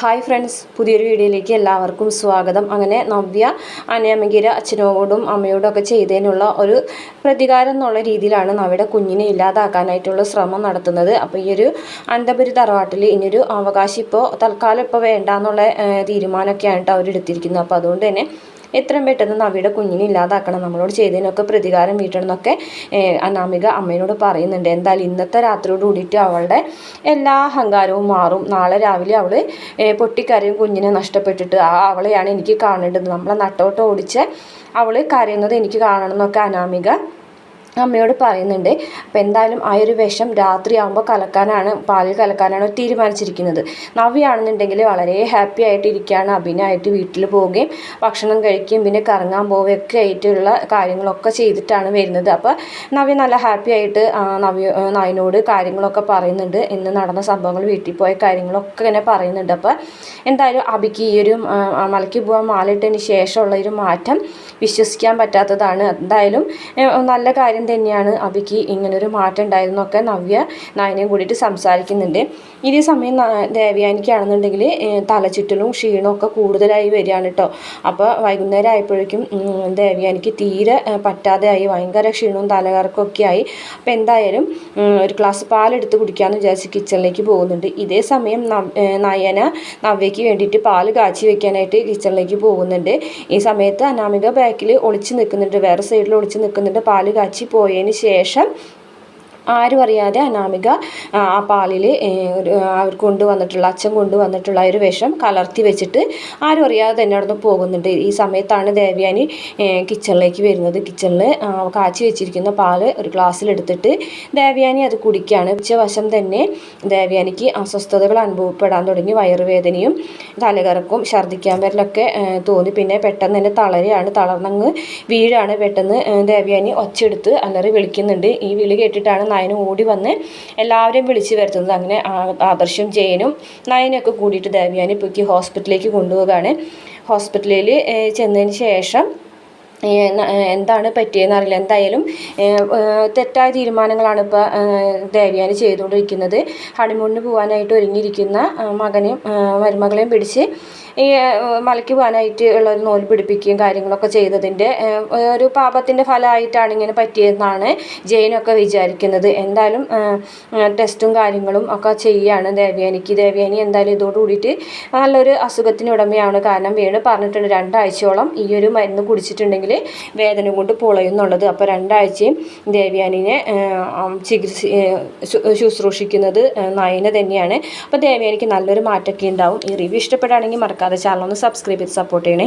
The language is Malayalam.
ഹായ് ഫ്രണ്ട്സ് പുതിയൊരു വീഡിയോയിലേക്ക് എല്ലാവർക്കും സ്വാഗതം. അങ്ങനെ നവ്യ അനാമികര അച്ഛനോടും അമ്മയോടും ഒക്കെ ചെയ്തതിനുള്ള ഒരു പ്രതികാരം എന്നുള്ള രീതിയിലാണ് നവ്യയുടെ കുഞ്ഞിനെ ഇല്ലാതാക്കാനായിട്ടുള്ള ശ്രമം നടത്തുന്നത്. അപ്പോൾ ഈ ഒരു അന്തപുരി തറവാട്ടിൽ ഇനിയൊരു അവകാശം ഇപ്പോൾ തൽക്കാലം ഇപ്പോൾ വേണ്ട എന്നുള്ള തീരുമാനമൊക്കെയാണ് അവർ അവരെടുത്തിരിക്കുന്നത് അപ്പോൾ അതുകൊണ്ട് തന്നെ എത്രയും പെട്ടെന്ന് നവിയുടെ കുഞ്ഞിനെ ഇല്ലാതാക്കണം. നമ്മളോട് ചെയ്തതിനൊക്കെ പ്രതികാരം വീട്ടണം എന്നൊക്കെ അനാമിക അമ്മയോട് പറയുന്നുണ്ട്. എന്തായാലും ഇന്നത്തെ രാത്രിയോട് കൂടിയിട്ട് അവളുടെ എല്ലാ അഹങ്കാരവും മാറും. നാളെ രാവിലെ അവൾ പൊട്ടിക്കരയും കുഞ്ഞിനെ നഷ്ടപ്പെട്ടിട്ട് ആ അവളെയാണ് എനിക്ക് കാണേണ്ടത്. നമ്മളെ നട്ടോട്ട് ഓടിച്ച് അവൾ കരയുന്നത് എനിക്ക് കാണണം എന്നൊക്കെ അനാമിക അമ്മയോട് പറയുന്നുണ്ട് അപ്പോൾ എന്തായാലും ആ ഒരു വിഷം രാത്രിയാകുമ്പോൾ കലക്കാനാണ് പാലിൽ കലക്കാനാണ് തീരുമാനിച്ചിരിക്കുന്നത്. നവ്യാണെന്നുണ്ടെങ്കിൽ വളരെ ഹാപ്പി ആയിട്ട് ഇരിക്കുകയാണ് അഭിനയമായിട്ട് വീട്ടിൽ പോവുകയും ഭക്ഷണം കഴിക്കുകയും പിന്നെ കറങ്ങാൻ പോവുകയൊക്കെ ആയിട്ടുള്ള കാര്യങ്ങളൊക്കെ ചെയ്തിട്ടാണ് വരുന്നത്. അപ്പോൾ നവ്യ നല്ല ഹാപ്പി ആയിട്ട് നവ്യ നായനോട് കാര്യങ്ങളൊക്കെ പറയുന്നുണ്ട്. ഇന്ന് നടന്ന സംഭവങ്ങൾ വീട്ടിൽ പോയ കാര്യങ്ങളൊക്കെ ഇങ്ങനെ പറയുന്നുണ്ട്. അപ്പോൾ എന്തായാലും അബിക്ക് ഈ ഒരു മലയ്ക്ക് പോകാൻ മാലിട്ടതിന് ശേഷമുള്ള ഒരു മാറ്റം വിശ്വസിക്കാൻ പറ്റാത്തതാണ്. എന്തായാലും നല്ല കാര്യം കാര്യം തന്നെയാണ് അബിക്ക് ഇങ്ങനൊരു മാറ്റം ഉണ്ടായിരുന്നൊക്കെ നവ്യ നായനെയും കൂടിയിട്ട് സംസാരിക്കുന്നുണ്ട്. ഇതേ സമയം ദേവയാനിക്കാണെന്നുണ്ടെങ്കിൽ തലചുറ്റലും ക്ഷീണവും ഒക്കെ കൂടുതലായി വരികയാണ് കേട്ടോ അപ്പോൾ വൈകുന്നേരം ആയപ്പോഴേക്കും ദേവയാനിക്ക് തീരെ പറ്റാതെയായി ഭയങ്കര ക്ഷീണവും തലകറക്കൊക്കെ ആയി. അപ്പോൾ എന്തായാലും ഒരു ഗ്ലാസ് പാലെടുത്ത് കുടിക്കാമെന്ന് വിചാരിച്ച് കിച്ചണിലേക്ക് പോകുന്നുണ്ട്. ഇതേ സമയം നയന നവ്യയ്ക്ക് വേണ്ടിയിട്ട് പാൽ കാച്ചി വെക്കാനായിട്ട് കിച്ചണിലേക്ക് പോകുന്നുണ്ട്. ഈ സമയത്ത് അനാമിക ബാക്കിൽ ഒളിച്ച് നിൽക്കുന്നുണ്ട്. വേറെ സൈഡിൽ ഒളിച്ച് നിൽക്കുന്നുണ്ട്. പാൽ കാച്ചി പോയതിന് ശേഷം ആരും അറിയാതെ അനാമിക ആ പാലിൽ അവർ കൊണ്ടുവന്നിട്ടുള്ള അച്ഛൻ കൊണ്ടുവന്നിട്ടുള്ള ഒരു വിഷം കലർത്തി വെച്ചിട്ട് ആരും അറിയാതെ തന്നെ അവിടെ പോകുന്നുണ്ട്. ഈ സമയത്താണ് ദേവ്യാനി കിച്ചണിലേക്ക് വരുന്നത്. കിച്ചണിൽ കാച്ചി വെച്ചിരിക്കുന്ന പാൽ ഒരു ഗ്ലാസ്സിലെടുത്തിട്ട് ദേവ്യാനി അത് കുടിക്കുകയാണ് ഉച്ചവശം തന്നെ ദേവ്യാനിക്ക് അസ്വസ്ഥതകൾ അനുഭവപ്പെടാൻ തുടങ്ങി. വയറുവേദനയും തലകറക്കും ഛർദ്ദിക്കാൻ വരലൊക്കെ തോന്നി. പിന്നെ പെട്ടെന്ന് തന്നെ തളരുകയാണ്. തളർന്നങ്ങ് വീഴാണ് പെട്ടെന്ന് ദേവ്യാനി ഒച്ചെടുത്ത് അലറി വിളിക്കുന്നുണ്ട്. ഈ വിളി കേട്ടിട്ടാണ് നയനും ഓടി വന്ന് എല്ലാവരെയും വിളിച്ചു വരുത്തുന്നത്. അങ്ങനെ ആദർശം ജയനും നയനൊക്കെ കൂടിയിട്ട് ദേവയാനി പൊക്കി ഹോസ്പിറ്റലിലേക്ക് കൊണ്ടുപോവുകയാണ്. ഹോസ്പിറ്റലിൽ ചെന്നതിന് ശേഷം എന്താണ് പറ്റിയതെന്ന് അറിയില്ല. എന്തായാലും തെറ്റായ തീരുമാനങ്ങളാണ് ഇപ്പോൾ ദേവയാനി ചെയ്തുകൊണ്ടിരിക്കുന്നത്. ഹണിമൂണിന് പോകാനായിട്ട് ഒരുങ്ങിയിരിക്കുന്ന മകനെയും മരുമകളെയും പിടിച്ച് ഈ മലയ്ക്ക് പോകാനായിട്ട് ഉള്ള ഒരു നൂൽ പിടിപ്പിക്കുകയും കാര്യങ്ങളൊക്കെ ചെയ്തതിന്റെ ഒരു പാപത്തിന്റെ ഫലമായിട്ടാണ് ഇങ്ങനെ പറ്റിയതെന്നാണ് ജെയിനൊക്കെ വിചാരിക്കുന്നത്. എന്തായാലും ടെസ്റ്റും കാര്യങ്ങളും ഒക്കെ ചെയ്യുകയാണ് ദേവയാനിക്ക്. ദേവയാനി എന്തായാലും ഇതോട് കൂടിയിട്ട് നല്ലൊരു അസുഖത്തിന് ഉടമയാണ്. കാരണം വീണ് പറഞ്ഞിട്ടുണ്ട് രണ്ടാഴ്ചയോളം ഈ ഒരു മരുന്ന് കുടിച്ചിട്ടുണ്ടെങ്കിൽ വേദന കൊണ്ട് പൊളയുന്നുള്ളത്. അപ്പോൾ രണ്ടാഴ്ചയും ദേവയാനിനെ ചികിത്സ ശുശ്രൂഷിക്കുന്നത് നയന തന്നെയാണ്. അപ്പോൾ ദേവയാനിക്ക് നല്ലൊരു മാറ്റമൊക്കെ ഉണ്ടാവും. ഈ റിവ്യൂ ഇഷ്ടപ്പെടുകയാണെങ്കിൽ മറക്കാതെ ചാനൽ ഒന്ന് സബ്സ്ക്രൈബ് ചെയ്ത് സപ്പോർട്ട് ചെയ്യണേ.